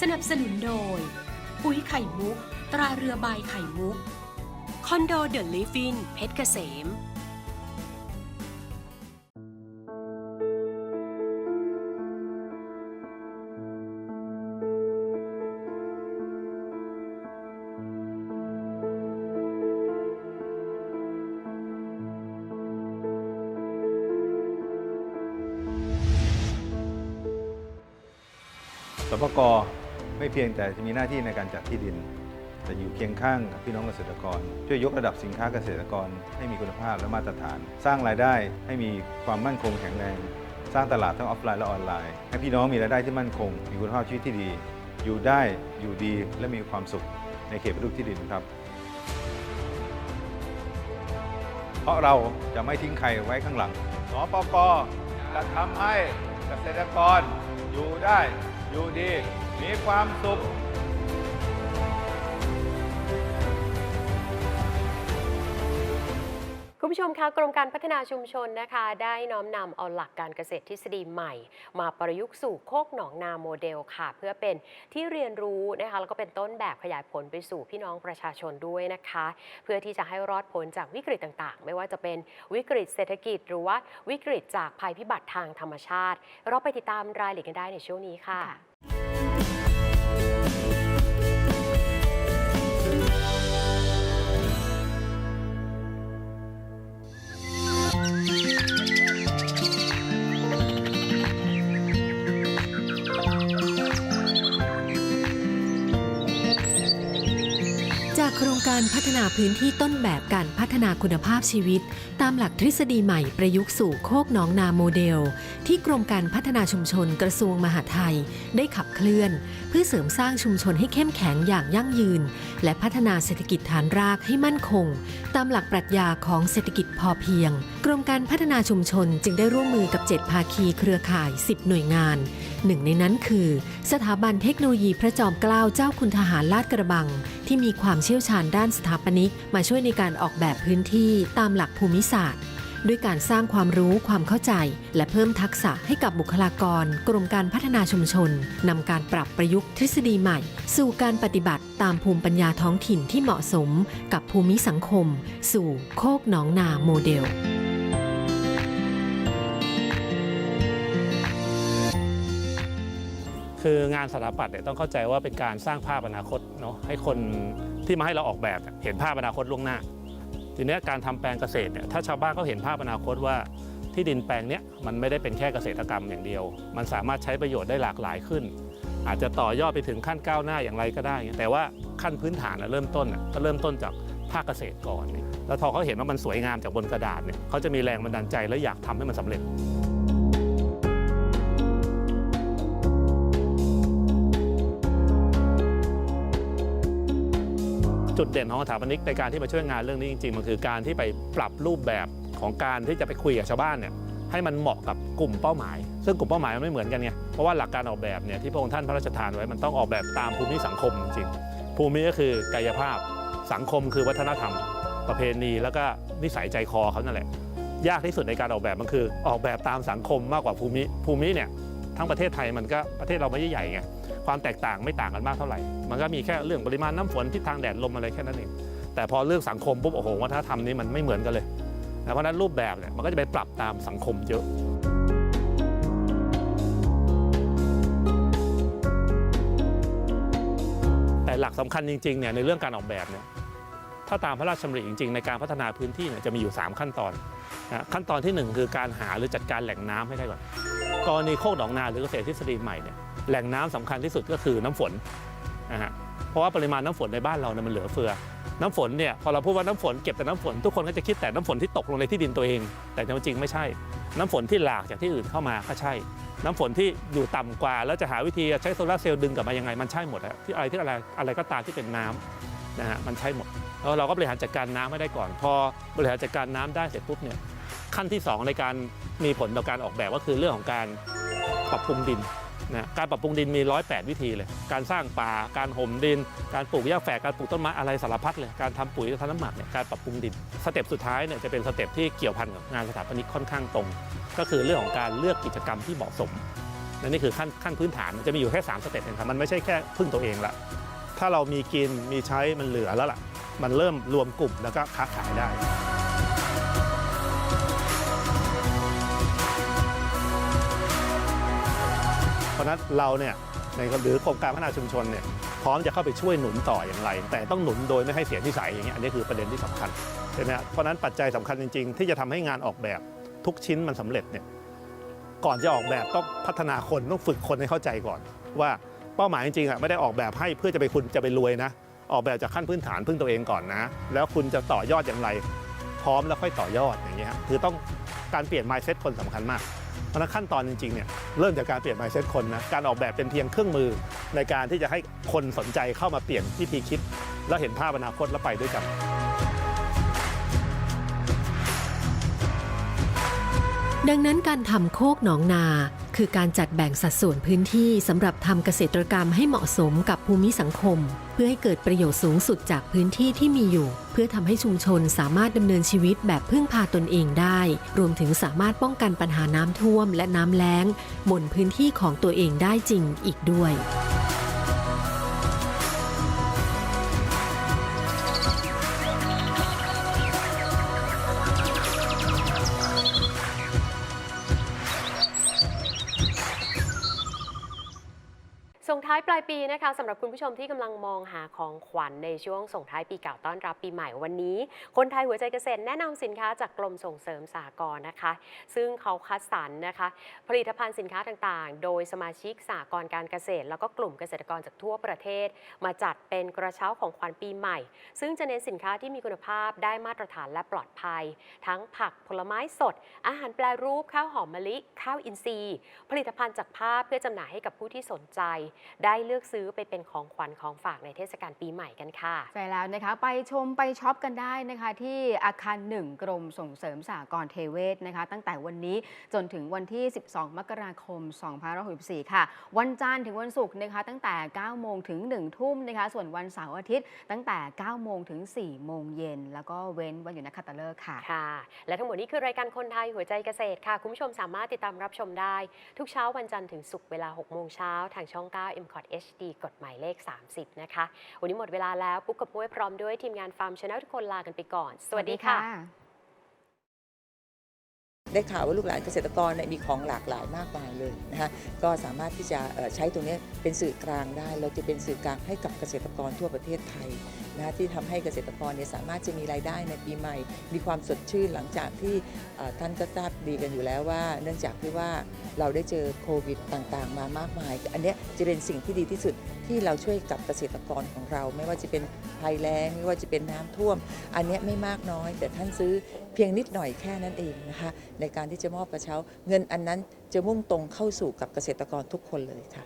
สนับสนุนโดย ปุ๋ยไข่มุก ตราเรือใบไข่มุก คอนโดเดอะลิฟฟินเพชรเกษม สปก ไม่เพียงแต่จะมีหน้าที่ในการจัดที่ดิน แต่อยู่เคียงข้างพี่น้องเกษตรกร ช่วยยกระดับสินค้าเกษตรกร ให้มีคุณภาพและมาตรฐาน สร้างรายได้ให้มีความมั่นคงแข็งแรง สร้างตลาดทั้งออฟไลน์และออนไลน์ ให้พี่น้องมีรายได้ที่มั่นคง มีคุณภาพชีวิตที่ดี อยู่ได้อยู่ดีและมีความสุขในเขตปฏิรูปที่ดินครับ เพราะเราจะไม่ทิ้งใครไว้ข้างหลังสปกจะทำให้เกษตรกรอยู่ได้อยู่ดี มีความสุขคุณผู้ชมคะกรมการพัฒนาชุมชนนะคะ ได้น้อมนำเอาหลักการเกษตรทฤษฎีใหม่ มาประยุกต์สู่โคกหนองนาโมเดลค่ะ เพื่อเป็นที่เรียนรู้นะคะแล้วก็เป็นต้นแบบขยายผลไปสู่พี่น้องประชาชนด้วยนะคะ เพื่อที่จะให้รอดพ้นจากวิกฤตต่างๆ ไม่ว่าจะเป็นวิกฤตเศรษฐกิจ หรือว่าวิกฤตจากภัยพิบัติทางธรรมชาติ เราไปติดตามรายละเอียดกันได้ในช่วงนี้ค่ะ จากโครงการพัฒนาพื้นที่ต้นแบบการพัฒนาคุณภาพชีวิต ตามหลักทฤษฎีใหม่ประยุกต์สู่โคกหนองนาโมเดล ที่กรมการพัฒนาชุมชนกระทรวงมหาดไทย ได้ขับเคลื่อน เพื่อเสริมสร้างชุมชนให้เข้มแข็งอย่างยั่งยืน และพัฒนาเศรษฐกิจฐานรากให้มั่นคง ตามหลักปรัชญาของเศรษฐกิจพอเพียง กรมการพัฒนาชุมชนจึงได้ร่วมมือกับ 7 ภาคีเครือข่าย 10 หน่วยงาน หนึ่งในนั้นคือ สถาบันเทคโนโลยีพระจอมเกล้าเจ้าคุณทหารลาดกระบัง ที่มีความเชี่ยวชาญด้านสถาปนิก มาช่วยในการออกแบบพื้นที่ตามหลักภูมิศาสตร์ ด้วยการสร้างความรู้ความเข้าใจ และเพิ่มทักษะให้กับบุคลากร กรมการพัฒนาชุมชนนำการปรับประยุกต์ทฤษฎีใหม่ สู่การปฏิบัติตามภูมิปัญญาท้องถิ่นที่เหมาะสม กับภูมิสังคม สู่โคกหนองนาโมเดล คืองานสถาปัตย์เนี่ยต้องเข้าใจว่าเป็นการสร้างภาพอนาคตเนาะให้คนที่มาให้เราออกแบบเห็นภาพอนาคตล่วงหน้า ทีนี้การทำแปลงเกษตรเนี่ยถ้าชาวบ้านเขาเห็นภาพอนาคตว่าที่ดินแปลงเนี้ยมันไม่ได้เป็นแค่เกษตรกรรมอย่างเดียว มันสามารถใช้ประโยชน์ได้หลากหลายขึ้น อาจจะต่อยอดไปถึงขั้นก้าวหน้าอย่างไรก็ได้ แต่ว่าขั้นพื้นฐานเริ่มต้นน่ะก็เริ่มต้นจากภาคเกษตรก่อน แล้วพอเขาเห็นว่ามันสวยงามจากบนกระดาษเนี่ยเขาจะมีแรงบันดาลใจและอยากทำให้มันสำเร็จ จุดเด่นของสถาปนิกในการที่มาช่วยงานเรื่องนี้จริงๆมันคือการที่ไปปรับรูปแบบของการที่จะไปคุยกับชาวบ้านเนี่ยให้มันเหมาะกับกลุ่มเป้าหมาย ซึ่งกลุ่มเป้าหมายมันไม่เหมือนกันไงเพราะว่าหลักการออกแบบเนี่ยที่พระองค์ท่านพระราชทานไว้มันต้องออกแบบตามภูมิสังคมจริงๆภูมิก็คือกายภาพ สังคมคือวัฒนธรรม ประเพณี แล้วก็นิสัยใจคอเขานั่นแหละยากที่สุดในการออกแบบมันคือ ออกแบบตามสังคมมากกว่าภูมิภูมิเนี่ย ทั้งประเทศไทยมันก็ประเทศเราไม่ได้ใหญ่ไงความแตกต่างไม่ต่างกันมากเท่าไหร่ มันก็มีแค่เรื่องปริมาณน้ำฝนทิศทางแดดลมอะไรแค่นั้นเองแต่พอเรื่องสังคมปุ๊บโอ้โหวัฒนธรรมนี้มันไม่เหมือนกันเลยเพราะนั้นรูปแบบเนี่ยมันก็จะไปปรับตามสังคมเยอะแต่หลักสำคัญจริงๆเนี่ยในเรื่องการออกแบบเนี่ยถ้าตามพระราชดำริจริงๆ ในการพัฒนาพื้นที่เนี่ยจะมีอยู่ 3 ขั้นตอนนะขั้นตอนทีหนึ่1 คือการหาหรือจัดการแหล่งน้ำให้ได้ก่อน กรณีโคกหนองนาหรือเกษตรทฤษฎีใหม่เนี่ยแหล่งน้ำสำคัญที่สุดก็คือน้ำฝนนะฮะเพราะว่าปริมาณน้ำฝนในบ้านเราเนี่ยมันเหลือเฟือ น้ำฝนเนี่ยพอเราพูดว่าน้ำฝนเก็บแต่น้ำฝนทุกคนก็จะคิดแต่น้ำฝนที่ตกลงในที่ดินตัวเอง แต่จริงๆไม่ใช่ น้ำฝนที่หลากจากที่อื่นเข้ามาก็ใช่ น้ำฝนที่อยู่ต่ำกว่า แล้วจะหาวิธีใช้โซลาร์เซลล์ดึงกลับมายังไงมันใช่หมดอะที่อะไรที่อะไรอะไรก็ตามที่เป็นน้ำนะฮะมันใช่หมดแล้วเราก็บริหารจัดการน้ำให้ได้ก่อน พอบริหารจัดการน้ำได้เสร็จปุ๊บเนี่ย ขั้นที่สองในการมีผลต่อการออกแบบก็คือเรื่องของการปรับปรุงดินนะการปรับปรุงดินมี 108 วิธีเลย การสร้างป่า การห่มดิน การปลูกหญ้าแฝก การปลูกต้นไม้อะไรสารพัดเลย การทำปุ๋ยทำน้ำหมักเนี่ย การปรับปรุงดิน สเต็ปสุดท้ายเนี่ยจะเป็นสเต็ปที่เกี่ยวพันกับงานสถาปนิกค่อนข้างตรง ก็คือเรื่องของการเลือกกิจกรรมที่เหมาะสมและนี่คือขั้นขั้นพื้นฐานมันจะมีอยู่แค่ 3 สเต็ปเองครับ มันไม่ใช่แค่พึ่งตัวเองละ ถ้าเรามีกิน มีใช้ มันเหลือแล้วล่ะ มันเริ่มรวมกลุ่มแล้วก็ค้าขายได้ะฉะนั้นเราเนี่ยในหรือโครงการพัฒนาชุมชนเนี่ยพร้อมจะเข้าไปช่วยหนุนต่ออย่างไร แต่ต้องหนุนโดยไม่ให้เสียนิสัยอย่างเงี้ยอันนี้คือประเด็นที่สำคัญใช่ไหมเพราะนั้นปัจจัยสำคัญจริง ๆ ที่จะทำให้งานออกแบบทุกชิ้นมันสำเร็จเนี่ยก่อนจะออกแบบต้องพัฒนาคนต้องฝึกคนให้เข้าใจก่อน ว่าเป้าหมายจริงๆอะไม่ได้ออกแบบให้เพื่อจะไปคุณจะไปรวยนะ ออกแบบจากขั้นพื้นฐานพึ่งตัวเองก่อนนะ แล้วคุณจะต่อยอดอย่างไร พร้อมแล้วค่อยต่อยอดอย่างเงี้ยคือต้องการเปลี่ยน mindset คนสำคัญมาก ราะนั้นขั้นตอนจริงๆเนี่ยเริ่มจากการเปลี่ยน mindset คนนะการออกแบบเป็นเพียงเครื่องมือ ในการที่จะให้คนสนใจเข้ามาเปลี่ยนวิธีคิด แล้วเห็นภาพอนาคตแล้วไปด้วยกันดังนั้นการทำโคกหนองนา คือการจัดแบ่งสัดส่วนพื้นที่สำหรับทำเกษตรกรรมให้เหมาะสมกับภูมิสังคม เพื่อให้เกิดประโยชน์สูงสุดจากพื้นที่ที่มีอยู่ เพื่อทำให้ชุมชนสามารถดำเนินชีวิตแบบพึ่งพาตนเองได้ รวมถึงสามารถป้องกันปัญหาน้ำท่วม และน้ำแล้ง บนพื้นที่ของตัวเองได้จริงอีกด้วย ส่งท้ายปลายปีนะคะสำหรับคุณผู้ชมที่กำลังมองหาของขวัญในช่วงส่งท้ายปีเก่าต้อนรับปีใหม่วันนี้ คนไทยหัวใจเกษตรแนะนำสินค้าจากกรมส่งเสริมสหกรณ์นะคะ ซึ่งเขาคัดสรรนะคะ ผลิตภัณฑ์สินค้าต่างๆ โดยสมาชิกสหกรณ์การเกษตร แล้วก็กลุ่มเกษตรกรจากทั่วประเทศ มาจัดเป็นกระเช้าของขวัญปีใหม่ ซึ่งจะเน้นสินค้าที่มีคุณภาพได้มาตรฐานและปลอดภัย ทั้งผักผลไม้สด อาหารแปรรูปข้าวหอมมะลิ ข้าวอินทรีย์ ผลิตภัณฑ์จากผ้าเพื่อจำหน่ายให้กับผู้ที่สนใจได้เลือกซื้อไปเป็นของขวัญของฝากในเทศกาลปีใหม่กันค่ะ ใช่แล้วนะคะ ไปชมไปช็อปกันได้นะคะ ที่อาคารหนึ่งกรมส่งเสริมสหกรณ์เทเวศนะคะ ตั้งแต่วันนี้จนถึงวันที่ 12 มกราคม 2564 ค่ะ วันจันทร์ถึงวันศุกร์นะคะ ตั้งแต่ 9 โมงถึง 1 ทุ่มนะคะ ส่วนวันเสาร์อาทิตย์ตั้งแต่ 9 โมงถึง 4 โมงเย็น แล้วก็เว้นวันหยุดนักขัตฤกษ์ค่ะ ค่ะ และทั้งหมดนี้คือรายการคนไทยหัวใจเกษตรค่ะ คุณผู้ชมสามารถติดตามรับชมได้ ทุกเช้าวันจันทร์ถึงศุกร์เวลา 6 โมงเช้าทางช่อง 9 m c o t HD กฎหมายเลข 30 นะคะ วันนี้หมดเวลาแล้วปุ๊กกับปุ้ยพร้อมด้วยทีมงานฟาร์มชาแนลทุกคนลากันไปก่อน สวัสดีค่ะ ได้ข่าวว่าลูกหลานเกษตรกรเนี่ยมีของหลากหลายมากมายเลยนะคะก็สามารถที่จะเอ่อใช้ตรงนี้เป็นสื่อกลางได้ เราจะเป็นสื่อกลางให้กับเกษตรกรทั่วประเทศไทย นะที่ทำให้เกษตรกรเนี่ยสามารถจะมีรายได้ในปีใหม่ มีความสดชื่นหลังจากที่ท่านก็ทราบดีกันอยู่แล้วว่า เนื่องจากที่ว่าเราได้เจอโควิดต่างๆ มามากมาย อันนี้จะเป็นสิ่งที่ดีที่สุดที่เราช่วยกับเกษตรกรของเรา ไม่ว่าจะเป็นภัยแล้งไม่ว่าจะเป็นน้ำท่วม อันนี้ไม่มากน้อย แต่ท่านซื้อเพียงนิดหน่อยแค่นั้นเองนะคะในการที่จะมอบกระเช้า เงินอันนั้นจะมุ่งตรงเข้าสู่กับเกษตรกรทุกคนเลยค่ะ